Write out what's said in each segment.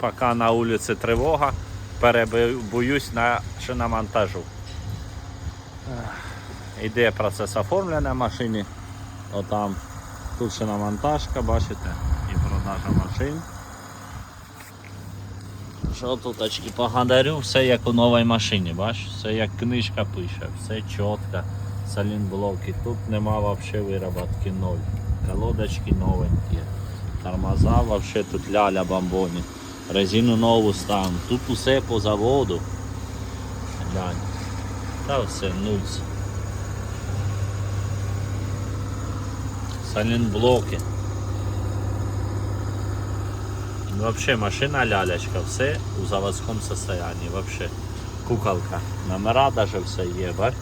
поки на вулиці тривога, перебоюсь на шиномонтажу. Іде процес оформлення машини. Отам. Тут шиномонтажка, бачите, і продажа машин. Що тут очки погадарю, все як у новій машині, бачиш? Все як книжка пише, все чітко. Салінблоки. Тут нема вообще вироботки ноль. Колодочки новенькі. Тормоза вообще тут ляля бомбоні. Резину нову ставим. Тут усе по заводу. Глянь. Та все нульс. Салінблоки. Вообще машина лялечка, все у заводском состоянии. Вообще куколка. Номера даже все є, бач?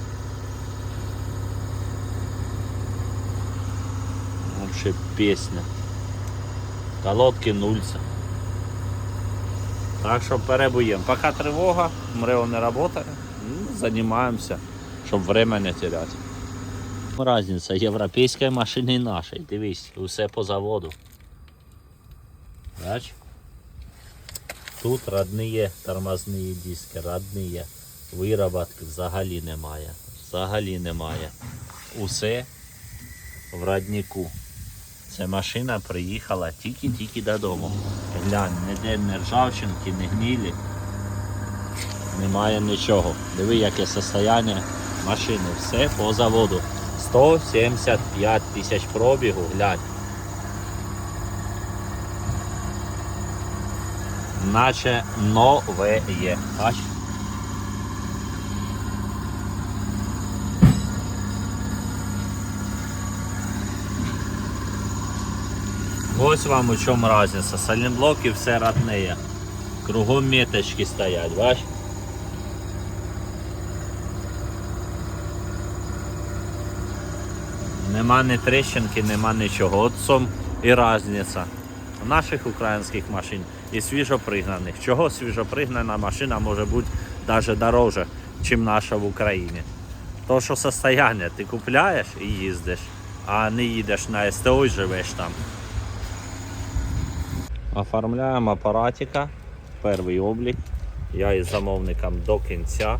Вообще песня. Колодки нульця. Так що перебуємо. Поки тривога, МРЕО не працює, ну, займаємося, щоб время не теряти. Разниця європейської машини і нашої. Дивись, усе по заводу. Бач? Тут родні тормозні диски, родні. Вироботки взагалі немає. Взагалі немає. Усе в роднику. Ця машина приїхала тільки-тільки додому. Глянь, ніде не ржавчинки, не гнилі. Немає нічого. Диви, яке состояние машини. Все по заводу. 175 тисяч пробігу, глянь. Наче нове є. Бач? Ось вам у чому різниця. Салінблоки все родне. Кругом меточки стоять, бач? Нема ні тріщинки, нема нічого. От цьому і різниця. У наших українських машин і свіжопригнаних. Чого свіжопригнана машина може бути навіть дороже, ніж наша в Україні? То, що состояння, ти купляєш і їздиш, а не їдеш на СТО і живеш там. Оформляємо апаратика, перший облік. Я із замовником до кінця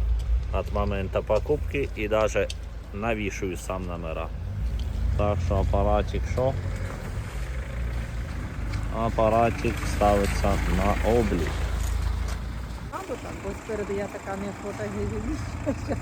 від моменту покупки і навіть навішую сам номера. Так що апаратик що? Апаратик ставиться на облік. Або так, бо спереду я така не фотогенічна.